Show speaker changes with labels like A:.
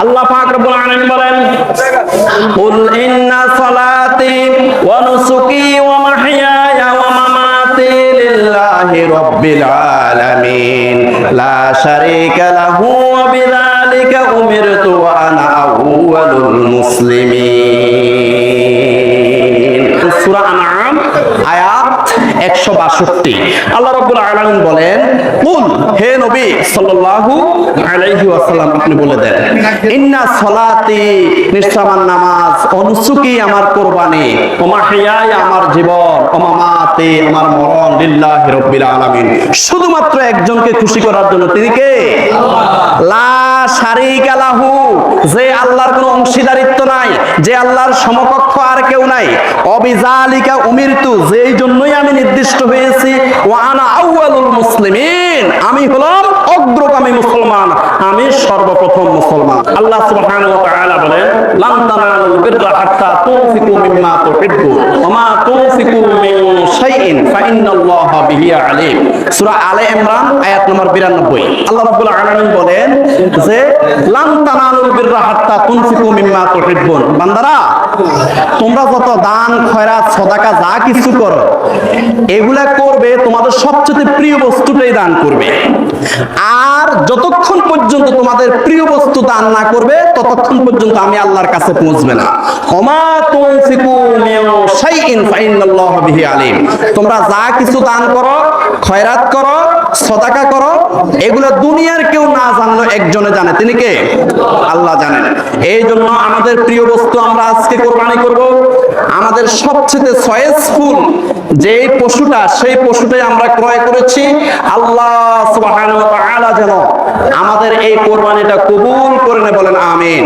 A: আল্লাহ পাক রব্বুল আলামিন বলেন, কুল ইন্না সালাতি ওয়া নুসুকি ওয়া মাহইয়ায়া ওয়া মামাতি লিল্লাহি রাব্বিল আলামিন। লা শারীকা লাহু ওয়া বিযালিকা উমিরতু 162 আল্লাহ রাব্বুল আলামিন বলেন, কুল, হে নবী সাল্লাল্লাহু আলাইহি ওয়াসাল্লাম, আপনি বলে দেন, ইন্না সলাতি, নিশ্চয় নামাজ অনুসুকি আমার কোরবানি, ও মাহিয়াই আমার জীবন, ও মামাতে আমার মরণ লিল্লাহি রাব্বিল আলামিন। শুধুমাত্র একজনকে খুশি করার জন্য তিনি কে? লা যে আল্লাহর কোনো অংশীদারিত্ব নাই, যে আল্লাহর সমকক্ষ আর কেউ নাই। অবিজালিকা উমিরতু, যেই জন্যই আমি নির্দিষ্ট হয়েছি মুসলিমিন, আমি হলাম অগ্রগামী মুসলমান, আমি সর্বপ্রথম মুসলমান। আল্লাহ সুবহানাহু ওয়া হাত্তা তুনফিকু মিম্মা তুহিব্বুন আলিম। আলে ইমরান, আয়াত নম্বর 92 আল্লাহ বলেন যে তানালুল হাত্তা মিম্মা বান্দারা, তোমরা যত দান, খয়রাত, সদাকা যা কিছু করো, এগুলা করবে তোমাদের সবচেয়ে প্রিয় বস্তুটাই দান করবে। আর যতক্ষণ পর্যন্ত তোমাদের প্রিয় বস্তু দান না করবে, ততক্ষণ পর্যন্ত আমি আল্লাহর কাছে পৌঁছবে না। ক্ষমা তোমরা যা কিছু দান করো, খয়রাত করো, সদাকা করো, এগুলো দুনিয়ার কেউ না একজনে জানে। তিনি কে? আল্লাহ জানেন। এই জন্য আমাদের প্রিয় বস্তু আমরা আজকে কোরবানি করব। আমাদের সবচেয়ে সয়েসফুল যে পশুটা, সেই পশুটাই আমরা ক্রয় করেছি। আল্লাহ সুবহানাহু ওয়া তাআলা যেন আমাদের এই কোরবানিটা কবুল করে নে বলেন, আমিন।